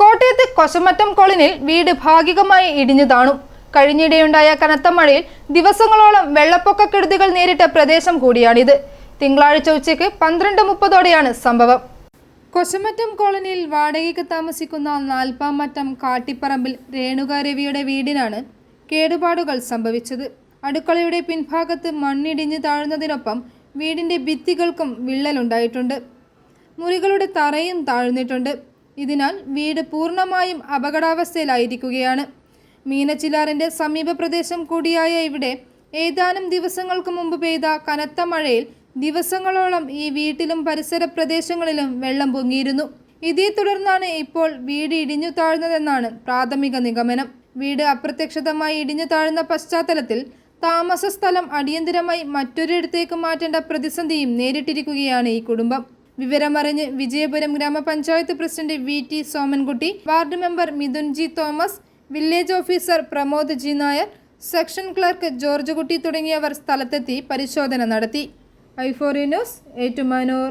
കോട്ടയത്ത് കൊശമറ്റം കോളനിയിൽ വീട് ഭാഗികമായി ഇടിഞ്ഞു താണു. കഴിഞ്ഞിടെയുണ്ടായ കനത്ത മഴയിൽ ദിവസങ്ങളോളം വെള്ളപ്പൊക്ക വെള്ളപ്പൊക്കക്കെടുതികൾ നേരിട്ട പ്രദേശം കൂടിയാണിത്. തിങ്കളാഴ്ച ഉച്ചയ്ക്ക് പന്ത്രണ്ട് മുപ്പതോടെയാണ് സംഭവം. കൊശമറ്റം കോളനിയിൽ വാടകയ്ക്ക് താമസിക്കുന്ന നാൽപ്പാമറ്റം കാട്ടിപ്പറമ്പിൽ രേണുക രവിയുടെ വീടിനാണ് കേടുപാടുകൾ സംഭവിച്ചത്. അടുക്കളയുടെ പിൻഭാഗത്ത് മണ്ണിടിഞ്ഞ് താഴ്ന്നതിനൊപ്പം വീടിന്റെ ഭിത്തികൾക്കും വിള്ളലുണ്ടായിട്ടുണ്ട്. മുറികളുടെ തറയും താഴ്ന്നിട്ടുണ്ട്. ഇതിനാൽ വീട് പൂർണമായും അപകടാവസ്ഥയിലായിരിക്കുകയാണ്. മീനച്ചിലാറിന്റെ സമീപ പ്രദേശം കൂടിയായ ഇവിടെ ഏതാനും ദിവസങ്ങൾക്ക് മുമ്പ് പെയ്ത കനത്ത മഴയിൽ ദിവസങ്ങളോളം ഈ വീട്ടിലും പരിസര പ്രദേശങ്ങളിലും വെള്ളം പൊങ്ങിയിരുന്നു. ഇതേ തുടർന്നാണ് ഇപ്പോൾ വീട് ഇടിഞ്ഞു താഴ്ന്നതെന്നാണ് പ്രാഥമിക നിഗമനം. വീട് അപ്രത്യക്ഷിതമായി ഇടിഞ്ഞു താഴ്ന്ന പശ്ചാത്തലത്തിൽ താമസ സ്ഥലം അടിയന്തിരമായി മറ്റൊരിടത്തേക്ക് മാറ്റേണ്ട പ്രതിസന്ധിയും നേരിട്ടിരിക്കുകയാണ് ഈ കുടുംബം. വിവരമറിഞ്ഞ് വിജയപുരം ഗ്രാമപഞ്ചായത്ത് president V T Somankutty ward member Mithun G Thomas village officer Pramod G Nair section clerk George Kutty തുടങ്ങിയവർ സ്ഥലത്തെത്തി പരിശോധന നടത്തി. ഐഫോറി ന്യൂസ് ഏറ്റുമാനൂർ.